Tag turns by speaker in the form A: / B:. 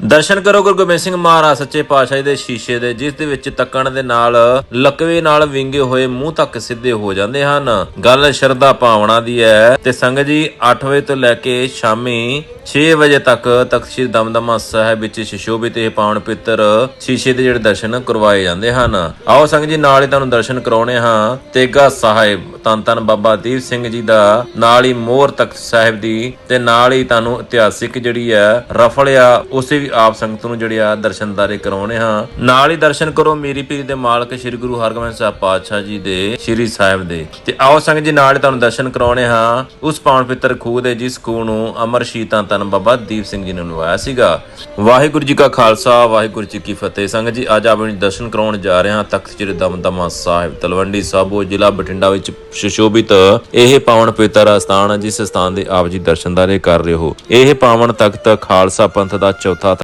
A: ਦਰਸ਼ਨ ਕਰੋ ਗੁਰੂ ਗੋਬਿੰਦ ਸਿੰਘ ਮਹਾਰਾਜ ਸੱਚੇ ਪਾਤਸ਼ਾਹ ਦੇ ਸ਼ੀਸ਼ੇ ਦੇ, ਜਿਸ ਦੇ ਵਿੱਚ ਤੱਕਣ ਦੇ ਨਾਲ ਲਕਵੇ ਨਾਲ ਵਿੰਗੇ ਹੋਏ ਮੂੰਹ ਤੱਕ ਸਿੱਧੇ ਹੋ ਜਾਂਦੇ ਹਨ। ਗੱਲ ਸ਼ਰਧਾ ਭਾਵਨਾ ਦੀ ਹੈ ਤੇ ਸੰਗਤ ਜੀ 8 ਵਜੇ ਤੋਂ ਲੈ ਕੇ ਸ਼ਾਮੀ 6 ਵਜੇ ਤੱਕ ਤਖਤ ਸ੍ਰੀ ਦਮਦਮਾ ਸਾਹਿਬ ਵਿੱਚ ਸ਼ਿਸ਼ੋਭਿਤ ਇਹ ਪਾਵਨ ਪਿੱਤਰ ਸ਼ੀਸ਼ੇ ਦੇ ਜਿਹੜੇ ਦਰਸ਼ਨ ਕਰਵਾਏ ਜਾਂਦੇ ਹਨ। ਆਓ ਸੰਗਤ ਜੀ, ਨਾਲ ਹੀ ਤੁਹਾਨੂੰ ਦਰਸ਼ਨ ਕਰਾਉਣੇ ਹਾਂ। ਤੇਗਾ ਸਾਹਿਬ ਤਨ ਤਨ ਬਾਬਾ ਦੀਪ ਸਿੰਘ ਜੀ ਦਾ, ਨਾਲ ਹੀ ਮੋਹਰ ਤਖਤ ਸਾਹਿਬ ਦੀ ਤੇ ਨਾਲ ਹੀ ਤੁਹਾਨੂੰ ਇਤਿਹਾਸਿਕ ਜਿਹੜੀ ਹੈ ਰਫਲ ਆ, ਉਸੇ ਵੀ ਆਪ ਸੰਗਤ ਨੂੰ ਜਿਹੜੇ ਆ ਦਰਸ਼ਨਦਾਰੇ ਕਰਾਉਣੇ ਹਾਂ। ਨਾਲ ਹੀ ਦਰਸ਼ਨ ਕਰੋ ਮੇਰੀ ਪੀਰ ਦੇ ਮਾਲਕ ਸ੍ਰੀ ਗੁਰੂ ਹਰਗੋਬਿੰਦ ਸਾਹਿਬ ਪਾਤਸ਼ਾਹ ਜੀ ਦੇ, ਸ੍ਰੀ ਸਾਹਿਬ ਦੇ। ਤੇ ਆਓ ਸੰਗਤ ਜੀ, ਨਾਲ ਹੀ ਤੁਹਾਨੂੰ ਦਰਸ਼ਨ ਕਰਾਉਣੇ ਹਾਂ। ਉਸ ਪਾਵਨ ਪਿੱਤਰ ਖੂਹ ਦੇ ਜਿਸ ਖੂਹ ਨੂੰ ਅਮਰ ਸ਼ੀਤਾਂ ਤਨ ਬਾਬਾ ਦੀਪ ਸਿੰਘ ਜੀ ਨੇ ਲਵਾਇਆ ਸੀਗਾ। ਵਾਹਿਗੁਰੂ ਜੀ ਕਾ ਖਾਲਸਾ, ਵਾਹਿਗੁਰੂ ਜੀ ਕੀ ਫਤਿਹ। ਸੰਗਤ ਜੀ, ਅੱਜ ਆਪਣੇ ਦਰਸ਼ਨ ਕਰਾਉਣ ਜਾ ਰਹੇ ਹਾਂ ਤਖਤ ਸ੍ਰੀ ਦਮਦਮਾ ਸਾਹਿਬ, ਤਲਵੰਡੀ ਸਾਬੋ ਜ਼ਿਲ੍ਹਾ ਬਠਿੰਡਾ ਵਿੱਚ ਸੁਸ਼ੋਭਿਤ ਇਹ ਪਾਵਨ ਪਵਿੱਤਰ ਸਥਾਨ ਜਿਸ ਸਥਾਨ ਦੇ ਆਪ ਜੀ ਦਰਸ਼ਨਦਾਰੇ ਕਰ ਰਹੇ ਹੋ। ਇਹ ਪਾਵਨ ਤਖਤ ਖਾਲਸਾ ਪੰਥ ਦਾ ਚੌਥਾ